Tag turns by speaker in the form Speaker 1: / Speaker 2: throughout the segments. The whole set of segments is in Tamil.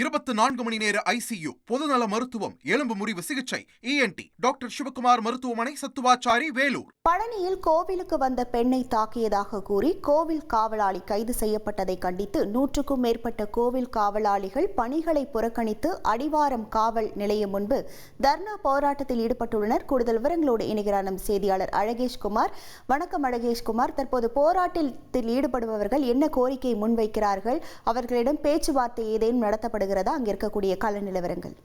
Speaker 1: இருபத்தி நான்கு மணி நேர ஐசியு பொதுநல மருத்துவம் எலும்பு முறிவு சிகிச்சை இஎன்டி டாக்டர் சிவகுமார் மருத்துவமனை சத்துவாச்சாரி வேலூர்.
Speaker 2: பழனியில் கோவிலுக்கு வந்த பெண்ணை தாக்கியதாக கூறி கோவில் காவலாளி கைது செய்யப்பட்டதை கண்டித்து நூற்றுக்கும் மேற்பட்ட கோவில் காவலாளிகள் பணிகளை புறக்கணித்து அடிவாரம் காவல் நிலையம் முன்பு தர்ணா போராட்டத்தில் ஈடுபட்டுள்ளனர். கூடுதல் விவரங்களோடு இணைகிறார் நம் செய்தியாளர் அழகேஷ்குமார் வணக்கம் அழகேஷ்குமார் தற்போது போராட்டத்தில் ஈடுபடுபவர்கள் என்ன கோரிக்கை முன்வைக்கிறார்கள்? அவர்களிடம் பேச்சுவார்த்தை ஏதேனும் நடத்தப்படுகிறதா அங்கே இருக்கக்கூடிய கால நிலவரங்கள்.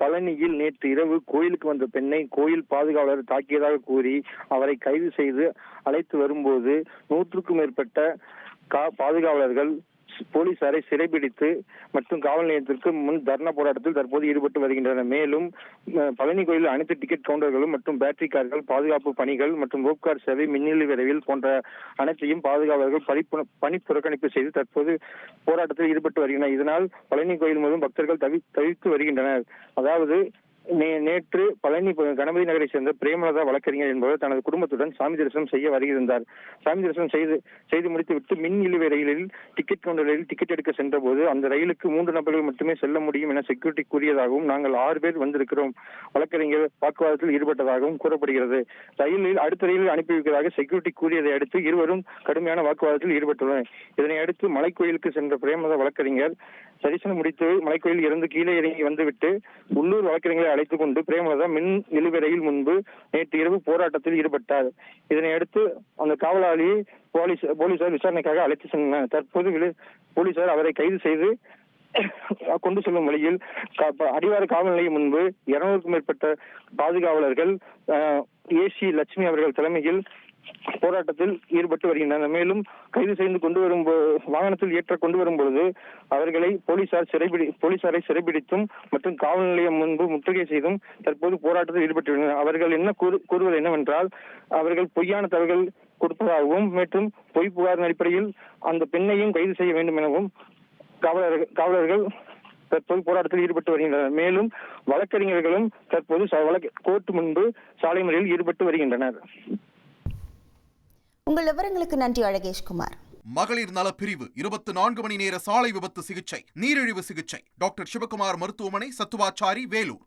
Speaker 3: பழனியில் நேற்று இரவு கோயிலுக்கு வந்த பெண்ணை கோயில் பாதுகாவலர் தாக்கியதாக கூறி அவரை கைது செய்து அழைத்து வரும்போது நூற்றுக்கும் மேற்பட்ட கா பாதுகாவலர்கள் போலீசாரை சிறைபிடித்து மற்றும் காவல் நிலையத்திற்கு முன் தர்ணா போராட்டத்தில் தற்போது ஈடுபட்டு வருகின்றனர் மேலும் பழனி கோயில் அனைத்து டிக்கெட் கவுண்டர்களும் மற்றும் பேட்டரி கார்கள் பாதுகாப்பு பணிகள் மற்றும் ரோப்கார் சேவை மின்னணு விரைவில் போன்ற அனைத்தையும் பாதுகாவலர்கள் பணி புறக்கணிப்பு செய்து தற்போது போராட்டத்தில் ஈடுபட்டு வருகின்றனர். இதனால் பழனி கோயில் மூலம் பக்தர்கள் தவி தவித்து வருகின்றனர். அதாவது நே- நேற்று பழனி கணபதி நகரை சேர்ந்த பிரேமலதா வழக்கறிஞர் என்பவர் தனது குடும்பத்துடன் சாமி தரிசனம் செய்ய வருகிறார் சாமி தரிசனம் செய்து செய்து முடித்துவிட்டு மின் இழுவை ரயிலில் டிக்கெட் கவுண்டரில் டிக்கெட் எடுக்க சென்றபோது அந்த ரயிலுக்கு மூன்று நபர்கள் மட்டுமே செல்ல முடியும் என செக்யூரிட்டி கூறியதாகவும் நாங்கள் ஆறு பேர் வந்திருக்கிறோம். வழக்கறிஞர் வாக்குவாதத்தில் ஈடுபட்டதாகவும் கூறப்படுகிறது. ரயிலில் அடுத்த ரயிலில் அனுப்பி வைக்கிறதாக செக்யூரிட்டி கூறியதை அடுத்து இருவரும் கடுமையான வாக்குவாதத்தில் ஈடுபட்டுள்ளனர். இதனை அடுத்து மலைக்கோயிலுக்கு சென்ற பிரேமத வழக்கறிஞர் தரிசனம் முடித்து மலைக்கோயில் இருந்து கீழே இறங்கி வந்துவிட்டு உள்ளூர் வழக்கறிஞர்களை அழைத்துக் கொண்டு பிரேமலதா மின் நிலுவை ரயில் முன்பு நேற்று இரவு போராட்டத்தில் ஈடுபட்டார். இதனையடுத்து அந்த காவலாளி போலீஸ் போலீசார் விசாரணைக்காக அழைத்து சென்றனர் தற்போது போலீசார் அவரை கைது செய்து கொண்டு செல்லும் வழியில் ப- அடிவார காவல் நிலையம் முன்பு இருநூறுக்கும் மேற்பட்ட பாதுகாவலர்கள் ஏசி லட்சுமி அவர்கள் தலைமையில் போராட்டத்தில் ஈடுபட்டு வருகின்றனர். மேலும் கைது செய்து கொண்டு வரும் வாகனத்தில் ஏற்ற கொண்டு வரும் பொழுது அவர்களை போலீசார் சிறைபிடி போலீசாரை சிறைபிடித்தும் மற்றும் காவல் நிலையம் முன்பு முற்றுகை செய்தும் தற்போது போராட்டத்தில் ஈடுபட்டு அவர்கள் என்ன கூறு- கூறுவது என்னவென்றால் அவர்கள் பொய்யான தகவல் கொடுப்பதாகவும் மற்றும் பொய் புகார் அடிப்படையில் அந்த பெண்ணையும் கைது செய்ய வேண்டும் எனவும் காவலர்கள் காவலர்கள் தற்போது போராட்டத்தில் ஈடுபட்டு வருகின்றனர். மேலும் வழக்கறிஞர்களும் தற்போது ச- வழக்கு கோர்ட் முன்பு சாலை மறியலில் ஈடுபட்டு வருகின்றனர்.
Speaker 2: உங்கள் விவரங்களுக்கு நன்றி அழகேஷ்குமார்.
Speaker 1: மகளிர் நல பிரிவு இருபத்தி நான்கு மணி நேர சாலை விபத்து சிகிச்சை நீரிழிவு சிகிச்சை. டாக்டர் சிவகுமார் மருத்துவமனை சத்துவாச்சாரி வேலூர்.